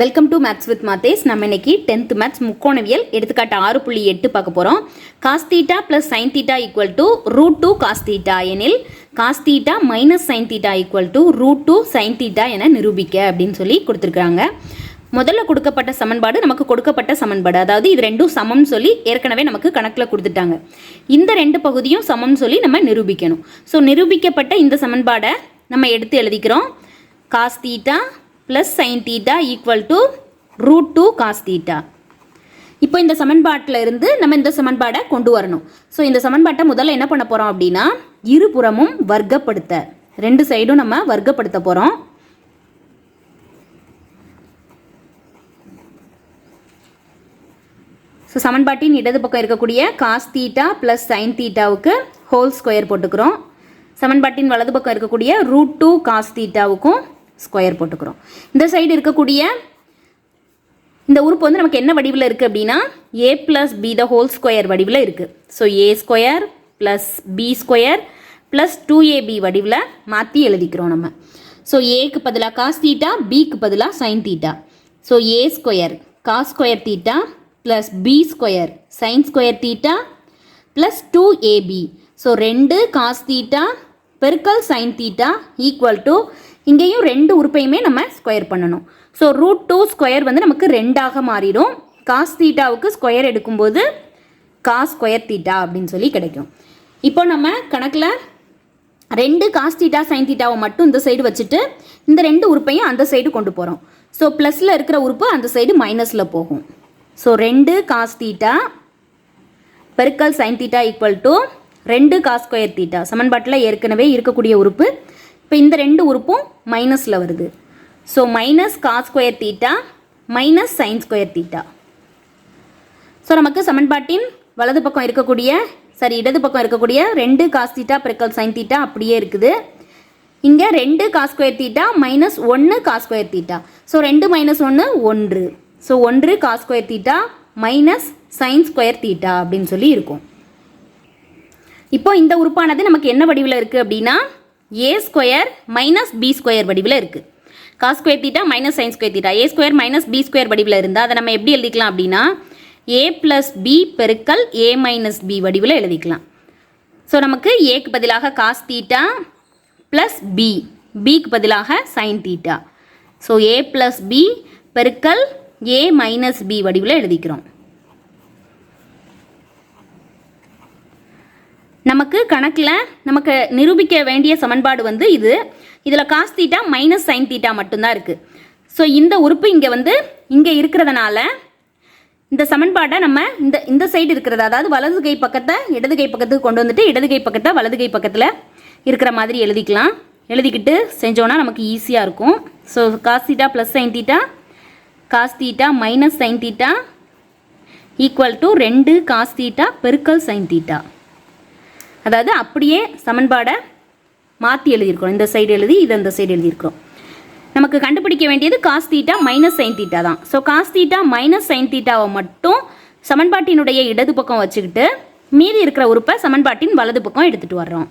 Welcome to maths with Mathes நம்ம இன்னைக்கு tenth maths முக்கோணவியல் எடுத்துக்காட்டு ஆறு புள்ளி எட்டு பார்க்க போகிறோம் cos theta plus sine theta equal to root two cos theta எனில் cos theta minus sine theta equal to root two sine theta என நிரூபிக்க அப்படின்னு சொல்லி கொடுத்துருக்காங்க முதல்ல கொடுக்கப்பட்ட சமன்பாடு நமக்கு கொடுக்கப்பட்ட சமன்பாடு. அதாவது இது ரெண்டும் சமம்னு சொல்லி ஏற்கனவே நமக்கு கணக்கில் கொடுத்துட்டாங்க. இந்த ரெண்டு பகுதியும் சமம்னு சொல்லி நம்ம நிரூபிக்கணும். ஸோ நிரூபிக்கப்பட்ட இந்த சமன்பாடை நம்ம எடுத்து எழுதிக்கிறோம். Cos theta plus sine theta equal to root two cos theta இப்போ இந்த சமன்பாட்டில் இருந்து நம்ம இந்த சமன்பாடை கொண்டு வரணும். ஸோ இந்த சமன்பாட்டை முதல்ல என்ன பண்ண போகிறோம் அப்படின்னா இருபுறமும் வர்க்கப்படுத்த. ரெண்டு சைடும் நம்ம வர்க்கப்படுத்த போகிறோம் ஸோ சமன்பாட்டின் இடது பக்கம் இருக்கக்கூடிய காஸ் தீட்டா ப்ளஸ் சைன் தீட்டாவுக்கு ஹோல் ஸ்கொயர் போட்டுக்கிறோம். சமன்பாட்டின் வலது பக்கம் இருக்கக்கூடிய ரூட் டூ காஸ் தீட்டாவுக்கும் ஸ்கொயர் போட்டுக்கிறோம். இந்த சைடு இருக்கக்கூடிய இந்த உறுப்பு வந்து நமக்கு என்ன வடிவில் இருக்குது அப்படின்னா A plus B the whole square வடிவில் இருக்குது so A square plus B square plus two AB வடிவில் மாற்றி எழுதிக்கிறோம் நம்ம. ஸோ ஏக்கு பதிலாக காஸ் தீட்டா பிக்கு பதிலாக sine theta so A square cos square theta plus B square sine square theta plus two AB so ரெண்டு காஸ் தீட்டா பெருக்கல் சைன் தீட்டா ஈக்குவல் டு இங்கேயும் ரெண்டு உறுப்பையுமே நம்ம ஸ்கொயர் பண்ணணும். ஸோ ரூட் டூ ஸ்கொயர் வந்து நமக்கு ரெண்டாக மாறிடும். காஸ் தீட்டாவுக்கு ஸ்கொயர் எடுக்கும்போது காஸ் ஸ்கொயர் தீட்டா அப்படின்னு சொல்லி கிடைக்கும். இப்போ நம்ம கணக்கில் ரெண்டு காஸ் தீட்டா சைன் தீட்டாவை மட்டும் இந்த சைடு வச்சுட்டு இந்த ரெண்டு உறுப்பையும் அந்த சைடு கொண்டு போகிறோம் ஸோ ப்ளஸில் இருக்கிற உறுப்பு அந்த சைடு மைனஸில் போகும். ஸோ ரெண்டு காஸ் தீட்டா பெருக்கல் சைன் தீட்டா ஈக்குவல் டு ரெண்டு காஸ் ஸ்கொயர் தீட்டா சமன்பாட்டில் ஏற்கனவே இருக்கக்கூடிய உறுப்பு இப்போ இந்த ரெண்டு உறுப்பும் மைனஸில் வருது. So minus cos square theta minus sine square theta so நமக்கு சமன்பாட்டின் வலது பக்கம் இருக்கக்கூடிய சரி இடது பக்கம் இருக்கக்கூடிய ரெண்டு காஸ் தீட்டா பெருக்கல் சைன் தீட்டா அப்படியே இருக்குது. இங்கே ரெண்டு காஸ் ஸ்கொயர் தீட்டா மைனஸ் ஒன்று காஸ் ஸ்கொயர் தீட்டா ஸோ ரெண்டு மைனஸ் ஒன்று ஒன்று. ஸோ ஒன்று cos square theta minus sine square theta அப்படின்னு சொல்லி இருக்கும். இப்போ இந்த உறுப்பானது நமக்கு என்ன வடிவில் இருக்குது அப்படின்னா A square minus B square வடிவில் இருக்குது cos square theta minus sine square theta A square minus B square வடிவில் இருந்தால் அதை நம்ம எப்படி எழுதிக்கலாம் அப்படின்னா ஏ ப்ளஸ் பி பெருக்கல் ஏ மைனஸ் பி வடிவில் எழுதிக்கலாம். ஸோ நமக்கு ஏக்கு பதிலாக காஸ் தீட்டா ப்ளஸ் பி பிக்கு பதிலாக sine theta so A plus B பெருக்கல் ஏ மைனஸ் பி வடிவில் எழுதிக்கிறோம். நமக்கு கணக்கில் நமக்கு நிரூபிக்க வேண்டிய சமன்பாடு வந்து இது. இதில் cos theta minus sine theta மட்டும்தான் இருக்குது ஸோ இந்த உறுப்பு இங்கே வந்து இங்கே இருக்கிறதுனால இந்த சமன்பாட்டை நம்ம இந்த இந்த சைடு இருக்கிறது அதாவது வலது கை பக்கத்தை இடது கை பக்கத்துக்கு கொண்டு வந்துட்டு இடது கை பக்கத்தை வலது கை பக்கத்தில் இருக்கிற மாதிரி எழுதிக்கலாம். எழுதிக்கிட்டு செஞ்சோன்னா நமக்கு ஈஸியாக இருக்கும். So cos theta plus sine theta cos theta minus sine theta equal to ரெண்டு காஸ் தீட்டா பெருக்கல் சைன் தீட்டா அதாவது அப்படியே சமன்பாடை மாற்றி எழுதியிருக்கிறோம். இந்த சைடு எழுதி இதை இந்த சைடு எழுதியிருக்கிறோம். நமக்கு கண்டுபிடிக்க வேண்டியது cos theta minus sine theta தான். So cos theta minus sine தீட்டாவை மட்டும் சமன்பாட்டினுடைய இடது பக்கம் வச்சுக்கிட்டு மீதி இருக்கிற உறுப்பை சமன்பாட்டின் வலது பக்கம் எடுத்துகிட்டு வர்றோம்.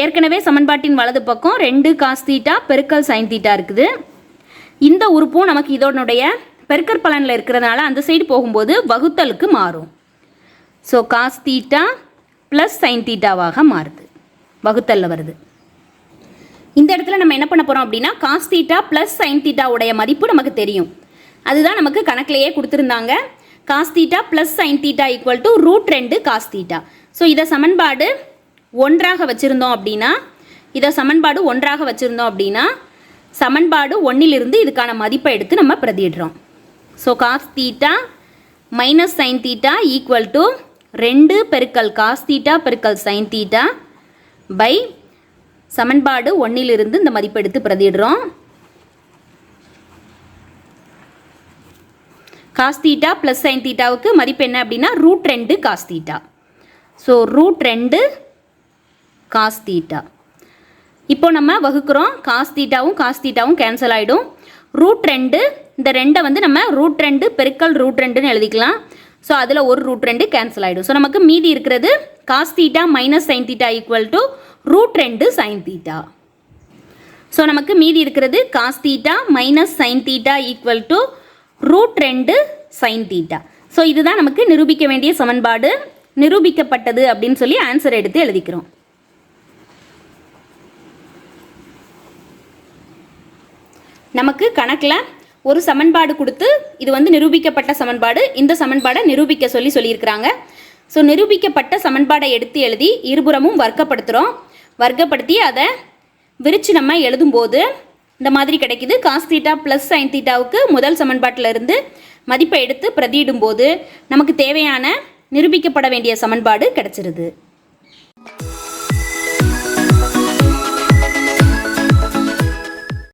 ஏற்கனவே சமன்பாட்டின் வலது பக்கம் ரெண்டு காஸ் தீட்டா பெருக்கல் சைன் தீட்டா இருக்குது. இந்த உறுப்பும் நமக்கு இதனுடைய பெருக்கற் பலனில் இருக்கிறதுனால அந்த சைடு போகும்போது வகுத்தலுக்கு மாறும். So cos theta plus sine தீட்டாவாக மாறுது. வகுத்தலில் வருது. இந்த இடத்துல நம்ம என்ன பண்ண போகிறோம் அப்படின்னா காஸ் தீட்டா ப்ளஸ் சைன் தீட்டாவுடைய மதிப்பு நமக்கு தெரியும். அதுதான் நமக்கு கணக்கிலேயே கொடுத்துருந்தாங்க. Cos theta plus sine theta equal to root ரெண்டு காஸ் தீட்டா ஸோ இதை சமன்பாடு ஒன்றாக வச்சுருந்தோம் அப்படின்னா இதை சமன்பாடு ஒன்றாக வச்சுருந்தோம் அப்படின்னா சமன்பாடு ஒன்றிலிருந்து இதுக்கான மதிப்பை எடுத்து நம்ம பிரதிடுறோம் so cos theta minus sine theta equal to ரெண்டு பெருக்கல் காஸ் தீட்டா பெருக்கல் சைன் தீட்டா பை சமன்பாடு ஒன்றிலிருந்து இந்த மதிப்பு எடுத்து பிரதிடுறோம் காஸ் தீட்டா ப்ளஸ் சைன் தீட்டாவுக்கு மதிப்பு என்ன அப்படின்னா ரூட் ரெண்டு காஸ் தீட்டா ஸோ ரூட் ரெண்டு காஸ் தீட்டா இப்போ நம்ம வகுக்கிறோம் காஸ் தீட்டாவும் காஸ் தீட்டாவும் கேன்சல் ஆகிடும் ரூட் ரெண்டு இந்த ரெண்டை வந்து நம்ம ரூட் ரெண்டு பெருக்கல் ரூட் ரெண்டுன்னு எழுதிக்கலாம். ஸோ அதில் ஒரு ரூட் ரெண்டு கேன்சல் ஆகிடும் ஸோ நமக்கு மீதி இருக்கிறது cos theta minus sine theta equal to root ரெண்டு சைன் தீட்டா ஸோ நமக்கு மீதி இருக்கிறது cos theta minus sine theta equal to root ரெண்டு சைன் தீட்டா ஸோ இதுதான் நமக்கு நிரூபிக்க வேண்டிய சமன்பாடு. நிரூபிக்கப்பட்டது அப்படின்னு சொல்லி ஆன்சர் எடுத்து எழுதிக்கிறோம். நமக்கு கணக்கில் ஒரு சமன்பாடு கொடுத்து இது வந்து நிரூபிக்கப்பட்ட சமன்பாடு. இந்த சமன்பாடை நிரூபிக்க சொல்லி சொல்லியிருக்கிறாங்க. ஸோ நிரூபிக்கப்பட்ட சமன்பாடை எடுத்து எழுதி இருபுறமும் வர்க்கப்படுத்துகிறோம் வர்க்கப்படுத்தி அதை விரிச்சு நம்ம எழுதும்போது இந்த மாதிரி கிடைக்குது. காஸ் தீட்டா ப்ளஸ் சைன் தீட்டாவுக்கு முதல் சமன்பாட்டிலிருந்து மதிப்பை எடுத்து பிரதியிடும்போது நமக்கு தேவையான நிரூபிக்கப்பட வேண்டிய சமன்பாடு கிடச்சிருது.